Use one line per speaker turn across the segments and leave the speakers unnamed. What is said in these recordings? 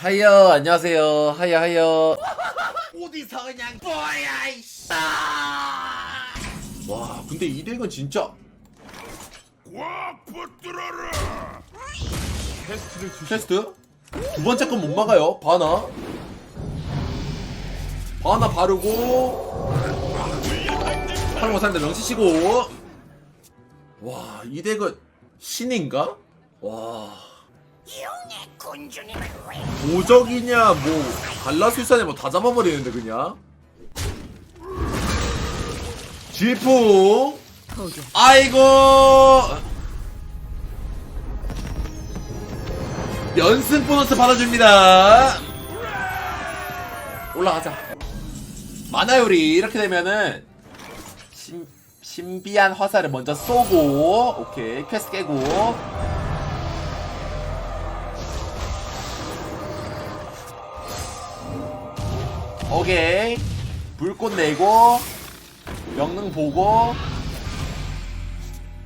하여 안녕하세요. 하여 하여 어디서 그냥 뭐야 이씨. 와 근데 이 덱은 진짜
꽉 붙들어라.
퀘스트 두 번째 건 못 막아요. 바나. 바나 바르고. 하는 거 사는데 명치시고. 와이 덱은 신인가? 와 도적이냐 뭐. 갈라술사냐 뭐 다 잡아버리는데 그냥? 질풍 아이고! 연승 보너스 받아줍니다. 올라가자. 만화요리 이렇게 되면은 신, 신비한 화살을 먼저 쏘고 오케이. 퀘스트 깨고 오케이. 불꽃 내고 명능 보고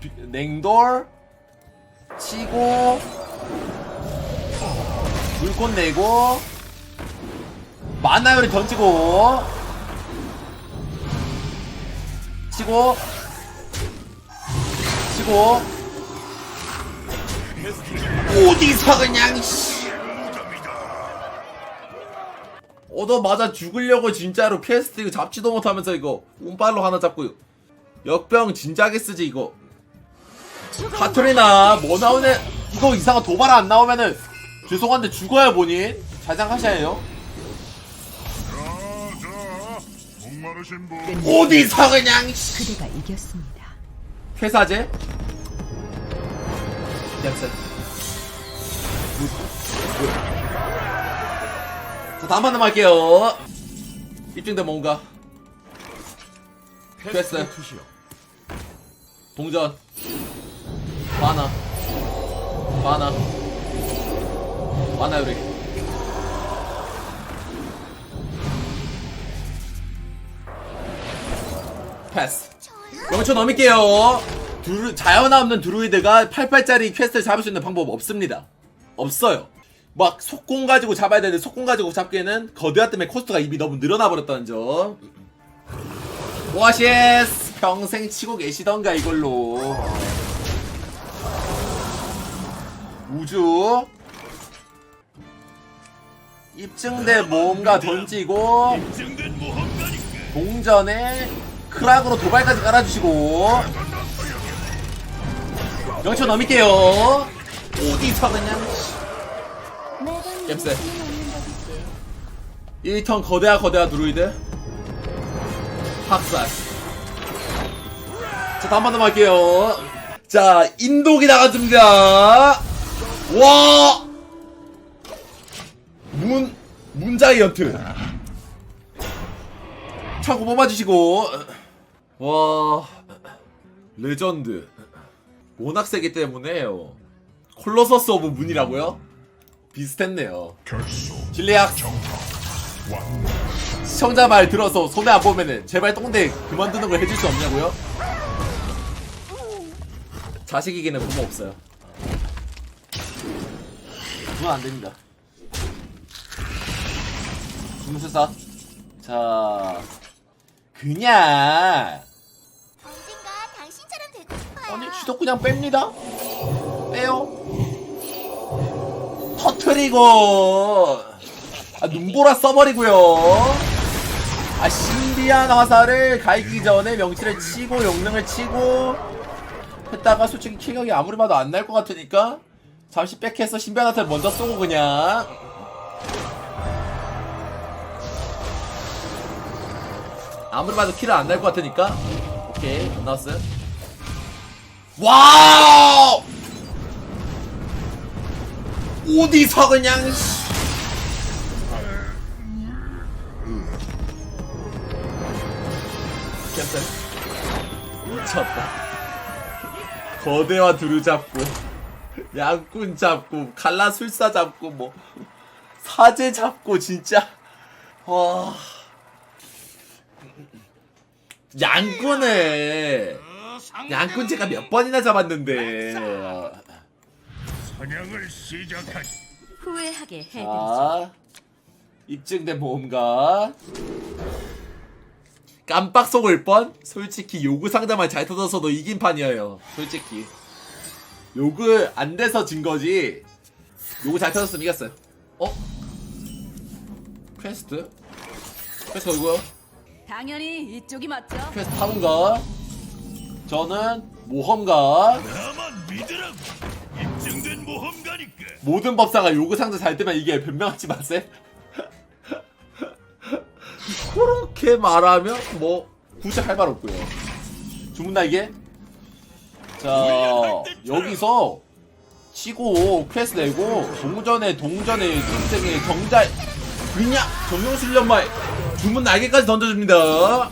비- 냉돌 치고 불꽃 내고 만화요리 던지고 치고 치고. 어디서 그냥 씨. 얻어 맞아 죽으려고 진짜로 퀘스트 이거 잡지도 못하면서 이거 운빨로 하나 잡고 역병 진작에 쓰지 이거 카트리나 뭐 나오네 이거 이상한 도발 안 나오면은 죄송한데 죽어야 본인 잘 생각하셔야 해요. 어디서 그냥 씨.
그대가 이겼습니다.
회사제 양세 자 다음 판단 할게요. 입증된 뭔가? 퀘스트 동전. 만화. 만화. 만화 요리. 패스. 0초 넘을게요. 자연아 없는 드루이드가 88짜리 퀘스트를 잡을 수 있는 방법 없습니다. 없어요 막 속공 가지고 잡아야 되는데 속공 가지고 잡기에는 거대화 때문에 코스트가 이미 너무 늘어나 버렸다는 점. 오아시스 평생 치고 계시던가 이걸로. 우주. 입증된 모험가 던지고. 동전에 크락으로 도발까지 깔아주시고. 0초 넘을게요. 어디서 그냥 겜세. 1턴 거대하 거대하 드루이드 학살. 자 다음 판단 할게요. 자 인도기 나가줍니다. 와! 문, 문자이언트 차고 뽑아주시고. 와 레전드. 워낙 세기 때문에요. 콜로서스 오브 문이라고요? 비슷했네요. 진리학
왕.
시청자 말 들어서 손에 안 보면은 제발 똥대 그만두는 걸 해줄 수 없냐고요? 자식이기는 부모 없어요. 그건 안 됩니다. 중수사. 자 그냥.
언젠가 당신처럼 되고 싶어요.
아니 주석 그냥 뺍니다. 빼요 터트리고. 아, 눈보라 써버리고요. 아 신비한 화살을 갈기 전에 명치를 치고 영능을 치고 했다가 솔직히 킬각이 아무리 봐도 안 날 것 같으니까 잠시 백해서 신비한 화살을 먼저 쏘고 그냥. 아무리 봐도 킬은 안날 것 같으니까. 오케이 안 나왔어요. 와우! 어디서 그냥 씨. 캔슬 미쳤다. 거대와 두루 잡고 양꾼 잡고 갈라술사 잡고 뭐 사제 잡고 진짜. 와. 양꾼을 양꾼 제가 몇 번이나 잡았는데
사냥을 시작하지.
후회하게 해드리죠.
자, 입증된 모험가. 깜빡 속을 뻔? 솔직히 요구 상자만 잘 터져서도 이긴 판이에요. 솔직히. 요구 안 돼서 진 거지. 요구 잘 터졌으면 이겼어요. 어? 퀘스트? 퀘스트 이거요?
당연히 이쪽이 맞죠.
퀘스트 탐험가. 저는 모험가.
나만 믿으라고.
모든 법사가 요구 상자 잘 뜨면 이게 변명하지 마세요. 그렇게 말하면 뭐 굳이 할 말 없고요. 주문 날개. 자 여기서 치고 퀘스트 내고 동전에 동전에 뚱땡에 경달 그냥 정령술련말 주문 날개까지 던져줍니다.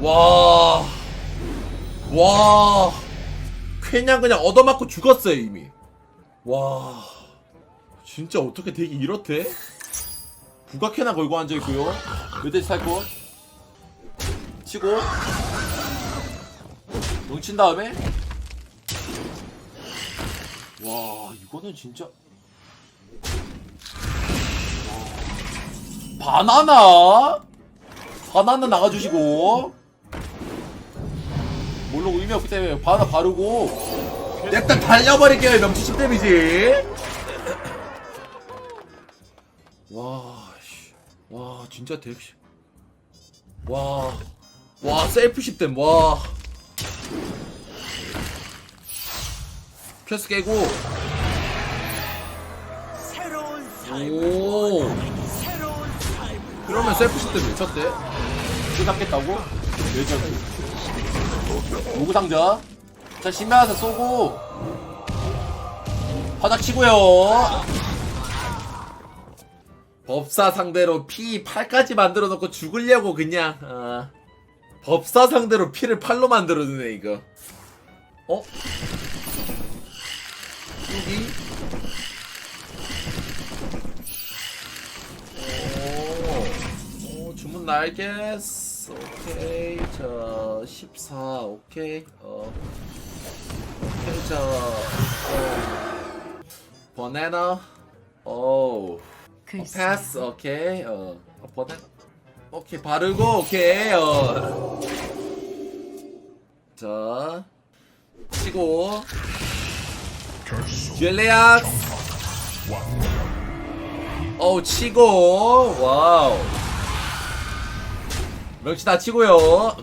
와. 와. 그냥 그냥 얻어맞고 죽었어요 이미. 와 진짜 어떻게 되게 이렇대? 부각해나 걸고 앉아있고요. 멧돼지 살고? 치고. 뭉친 다음에. 와 이거는 진짜. 와. 바나나? 바나나 나가주시고 물론 의미 없기 때문에 바나 바르고 냅다 달려버릴게요 명치 10 데미지. 와, 씨. 와 진짜 대시. 와, 와 셀프 10댐 와. 퀘스 깨고. 오. 그러면 셀프 10댐 미쳤대. 이거 잡겠다고? 레전 드 모구 상자. 자, 신발에서 쏘고. 화작 치고요. 법사 상대로 피 8까지 만들어 놓고 죽으려고 그냥. 아. 법사 상대로 피를 8로 만들어 주네, 이거. 어? 여기? 오, 오, 주문 날겠어. 오케이. 자, 14. 오케이. 어. 오케이. 자, 어. 버나나. 오.
글쎄.
패스. 오케이. 어. 어, 버나나. 오케이. 바르고. 오케이. 어. 자. 치고. 젤리악. 어우 치고 와우 역시 다 치고요.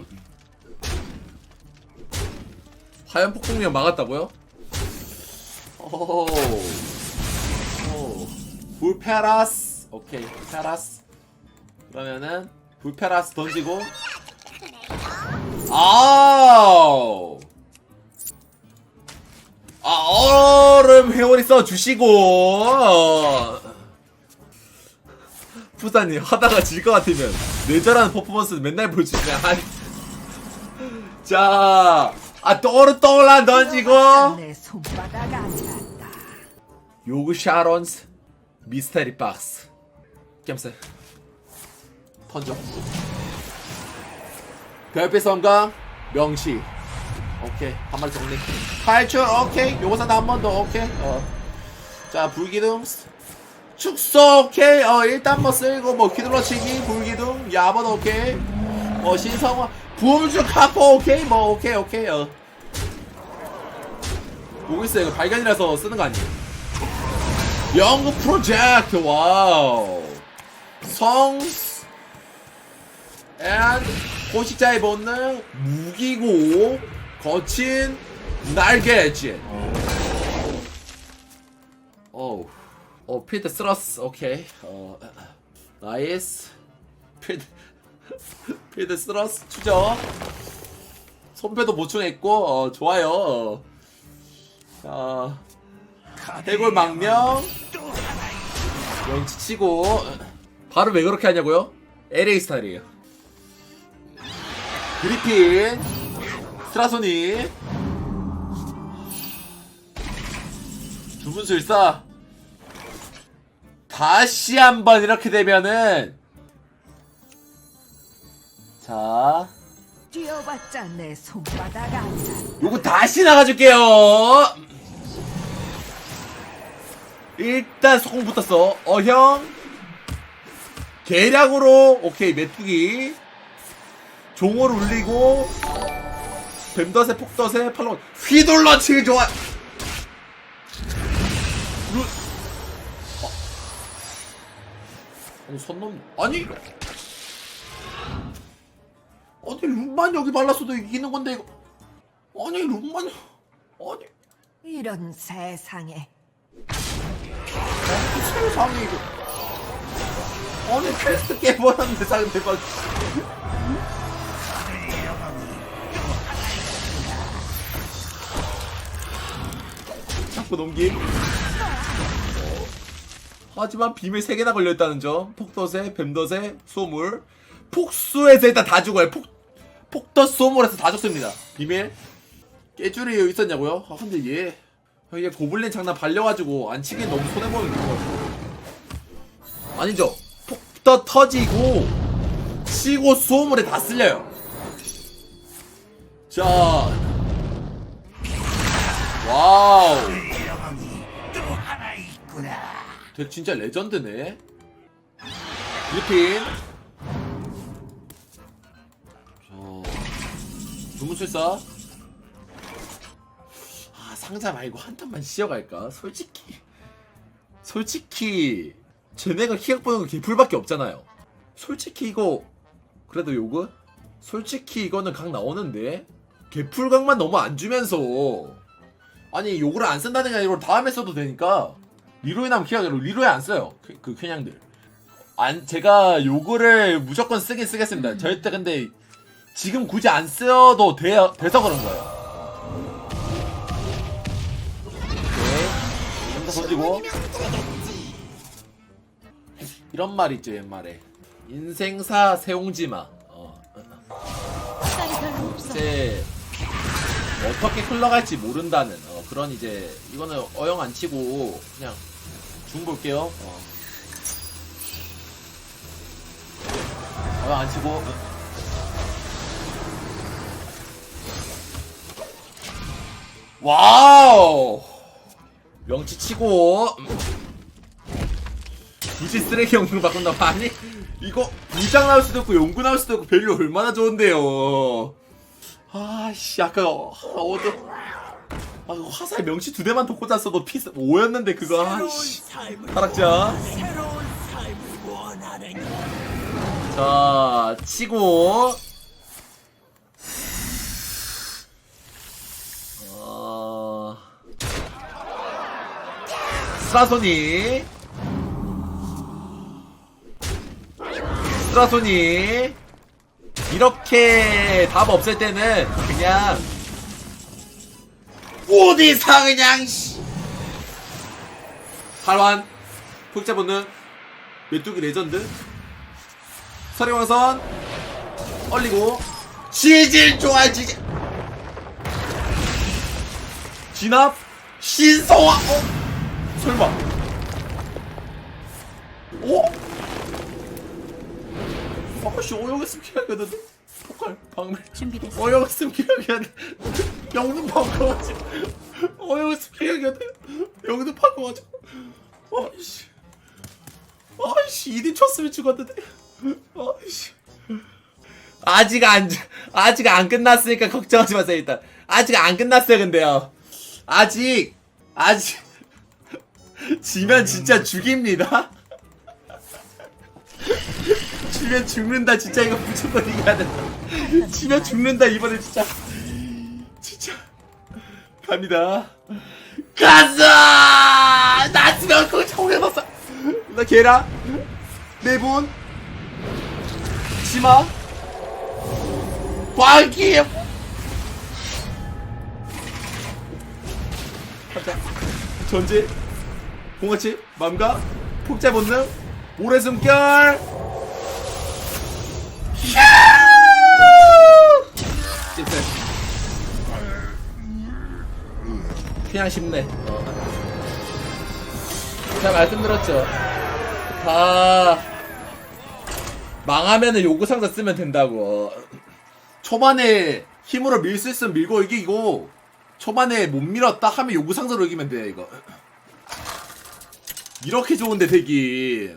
화염 폭풍력 막았다고요? 불페라스. 오케이 불페라스. 그러면은 불페라스 던지고. 아우 아 얼음 회오리 써 주시고 푸사님 하다가 질 것 같으면 내절하는 퍼포먼스 맨날 보여주면 자, 아 떠오르 떠올라 던지고.
내 손바닥 앉았다.
요그 샤론스 미스테리 박스. 겜스 던져. 별빛 섬광 명시. 오케이. 한 마리 정리 탈출 오케이. 요거 산다 한번 더 오케이. 어 자 불기둥 축소 오케이. 어 일단 뭐 쓸고 뭐 휘둘러치기 불기둥. 야번 오케이. 어 신성화. 부음주 카포 오케이. 뭐 오케이 오케이. 어. 보고 있어요. 이거 발견이라서 쓰는 거 아니에요? 연구 프로젝트. 와우. 성 and 포식자의 본능 무기고 거친 날개짓 어우 어 필드 쓰러스 오케이. 어 나이스. 필드 필드 쓰러스 추적. 손패도 보충했고 어 좋아요. 어. 자 해골 망령. 영치 치고. 바로 왜 그렇게 하냐고요? LA 스타일이에요. 그리핀. 스트라소니 주문술사 다시 한번 이렇게 되면은 자
뛰어봤자 내 손바닥 앉았다.
요거 다시 나가줄게요 일단 소금 붙었어. 어, 형. 계략으로, 오케이, 메뚜기. 종을 울리고, 뱀덫에 폭덫에 팔로, 휘둘러 치기 좋아. 루, 어. 아니, 선놈, 아니. 아니, 룸만 여기 발랐어도 이기는 건데, 이거. 아니, 룸만, 아니.
이런 세상에
세상에 이거 아니 퀘스트 깨버렸는데 상대방 자꾸 넘김 하지만 비밀 3개나 걸려있다는 점. 폭덫에 뱀덫에 소물. 폭수에서 일단 다 죽어요. 폭, 폭덫 소물에서 다 죽습니다. 비밀 깨줄이 여기 있었냐고요? 아 근데 얘 이게 고블린 장난 발려가지고 안 치긴 너무 손해보는 것 같고 아니죠. 폭더 터지고 치고 수호물에 다 쓸려요. 자. 와우 덱 진짜 레전드네. 유핀. 자 주문술사. 아 상자 말고 한 턴만 쉬어갈까? 솔직히. 솔직히 쟤네가 희약 보는 거 개풀밖에 없잖아요. 솔직히 이거 그래도 요거? 솔직히 이거는 각 나오는데? 개풀 각만 너무 안 주면서. 아니 요거를 안 쓴다는 게 아니라 다음에 써도 되니까 리로이 나면 희약으로 리로이 안 써요. 그, 그 그냥들. 안 제가 요거를 무조건 쓰긴 쓰겠습니다. 절대 근데 지금 굳이 안 써도 돼, 돼서 그런 거예요. 오케이 좀더 던지고. 이런 말 있죠 옛말에. 인생사 세옹지마. 어.
시간이 별로 없어.
이제 어떻게 흘러갈지 모른다는 어, 그런 이제 이거는 어영 안 치고 그냥 중 볼게요. 어. 어영 안 치고. 와우! 명치 치고. 굳이 쓰레기 연구 바꾼다 아니 이거 부장 나올 수도 있고 연구 나올 수도 있고 밸류 얼마나 좋은데요. 아씨 아까 어두 아 화살 명치 두 대만 더 꽂았어도 피 5였는데 그거 아씨. 타락자. 자 치고. 어... 스라소니. 스라소니. 이렇게 답 없을 때는 그냥 어디서 그냥 씨. 할완 폭자 본능 메뚜기 레전드. 서리왕선 얼리고. 지질 좋아 지질. 진압 신성화 어? 설마. 어? 아씨 오영했으면 기억했는데? 폭발 방밀
준비됐어
오영했으면 기억이 안 돼. 영등 바꿔가지고. 기억이 안 돼. 영등 바꿔가지고. 아이씨. 아이씨 이디 쳤으면 죽었는데? 아이씨. 아직 안 아직 안 끝났으니까 걱정하지 마세요 일단. 아직 안 끝났어요 근데요. 아직 아직. 지면 진짜 죽입니다. 지면 죽는다 진짜. 이거 무조건 이겨야 된다. 지면 죽는다 이번에 진짜 진짜 갑니다. 가자! 나스면 그거 정해봤어. 나 걔라. 네분. 치마. 광기 가자. 전지. 공같이. 맘과. 폭자 본능. 오래 숨결 그냥 쉽네. 어. 제가 말씀드렸죠. 다 망하면은 요구 상자 쓰면 된다고. 초반에 힘으로 밀 수 있으면 밀고 이기고 초반에 못 밀었다 하면 요구 상자로 이기면 돼 이거. 이렇게 좋은데 덱이